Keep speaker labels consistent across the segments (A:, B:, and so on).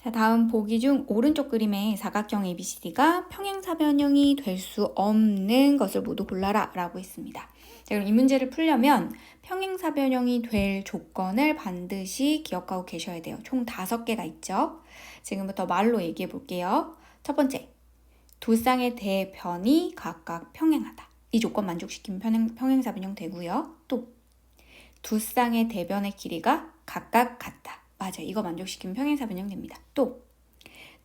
A: 자, 다음 보기 중 오른쪽 그림의 사각형 ABCD가 평행사변형이 될 수 없는 것을 모두 골라라 라고 했습니다. 자, 그럼 이 문제를 풀려면 평행사변형이 될 조건을 반드시 기억하고 계셔야 돼요. 총 다섯 개가 있죠. 지금부터 말로 얘기해 볼게요. 첫 번째, 두 쌍의 대변이 각각 평행하다. 이 조건 만족시키면 평행, 평행사변형 되고요. 또, 두 쌍의 대변의 길이가 각각 같다. 맞아요. 이거 만족시키면 평행사 변형 됩니다. 또,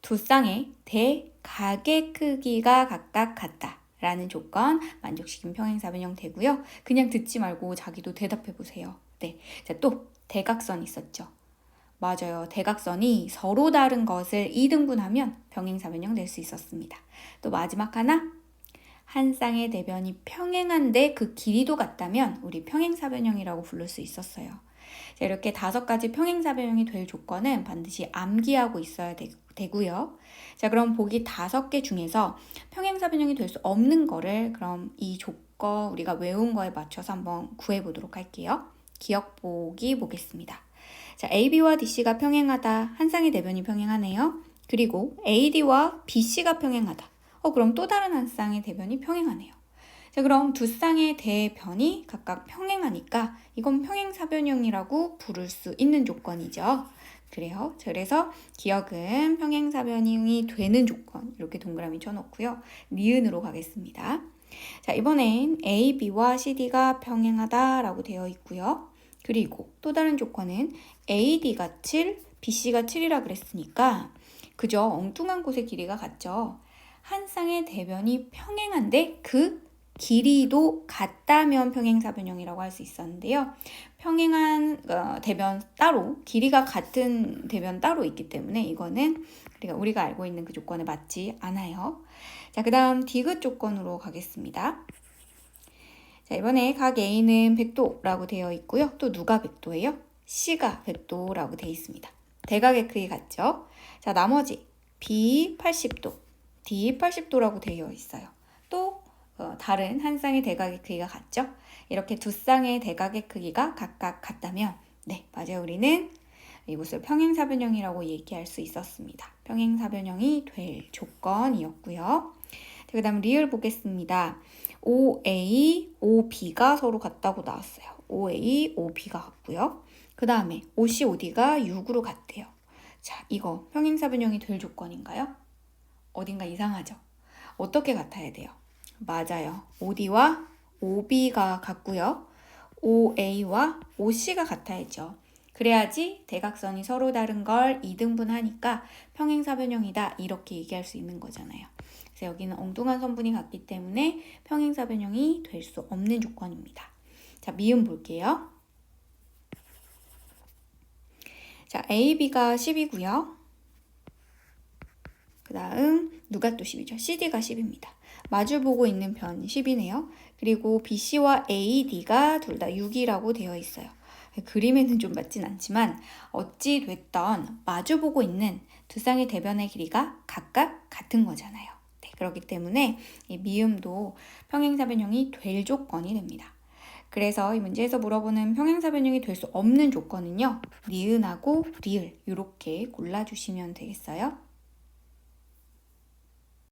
A: 두 쌍의 대각의 크기가 각각 같다. 라는 조건 만족시키면 평행사 변형 되고요. 그냥 듣지 말고 자기도 대답해 보세요. 네. 자, 또 대각선 있었죠. 맞아요. 대각선이 서로 다른 것을 2등분하면 병행사 변형 될 수 있었습니다. 또 마지막 하나. 한 쌍의 대변이 평행한데 그 길이도 같다면 우리 평행사 변형이라고 부를 수 있었어요. 자, 이렇게 다섯 가지 평행사변형이 될 조건은 반드시 암기하고 있어야 되, 되고요. 자, 그럼 보기 다섯 개 중에서 평행사변형이 될 수 없는 거를 그럼 이 조건 우리가 외운 거에 맞춰서 한번 구해 보도록 할게요. 기억 보기 보겠습니다. 자, AB와 DC가 평행하다. 한 쌍의 대변이 평행하네요. 그리고 AD와 BC가 평행하다. 어, 그럼 또 다른 한 쌍의 대변이 평행하네요. 자, 그럼 두 쌍의 대변이 각각 평행하니까 이건 평행사변형이라고 부를 수 있는 조건이죠. 그래요. 자, 그래서 기억은 평행사변형이 되는 조건 이렇게 동그라미 쳐놓고요. 니은으로 가겠습니다. 자, 이번엔 A, B와 CD가 평행하다라고 되어 있고요. 그리고 또 다른 조건은 AD가 7, BC가 7이라 그랬으니까 그죠? 엉뚱한 곳의 길이가 같죠? 한 쌍의 대변이 평행한데 그 길이도 같다면 평행사 변형이라고 할 수 있었는데요. 평행한 어, 대변 따로, 길이가 같은 대변 따로 있기 때문에 이거는 우리가, 우리가 알고 있는 그 조건에 맞지 않아요. 자, 그 다음 디귿 조건으로 가겠습니다. 자, 이번에 각 A는 100도라고 되어 있고요. 또 누가 100도예요? C가 100도라고 되어 있습니다. 대각의 크기 같죠? 자, 나머지 B 80도, D 80도라고 되어 있어요. 또 어, 다른 한 쌍의 대각의 크기가 같죠? 이렇게 두 쌍의 대각의 크기가 각각 같다면 네, 맞아요. 우리는 이곳을 평행사변형이라고 얘기할 수 있었습니다. 평행사변형이 될 조건이었고요. 그 다음 리을 보겠습니다. OA, OB가 서로 같다고 나왔어요. OA, OB가 같고요. 그 다음에 OC, OD가 6으로 같대요. 자, 이거 평행사변형이 될 조건인가요? 어딘가 이상하죠? 어떻게 같아야 돼요? 맞아요. OD와 OB가 같고요. OA와 OC가 같아야죠. 그래야지 대각선이 서로 다른 걸 2등분하니까 평행사변형이다 이렇게 얘기할 수 있는 거잖아요. 그래서 여기는 엉뚱한 선분이 같기 때문에 평행사변형이 될 수 없는 조건입니다. 자, 미음 볼게요. 자, AB가 10이고요. 그 다음 누가 또 10이죠? CD가 10입니다. 마주보고 있는 편 10이네요. 그리고 BC와 AD가 둘 다 6이라고 되어 있어요. 그림에는 좀 맞진 않지만 어찌 됐던 마주보고 있는 두 쌍의 대변의 길이가 각각 같은 거잖아요. 네, 그렇기 때문에 이 미음도 평행사 변형이 될 조건이 됩니다. 그래서 이 문제에서 물어보는 평행사 변형이 될 수 없는 조건은요. 니은하고 리을 이렇게 골라주시면 되겠어요.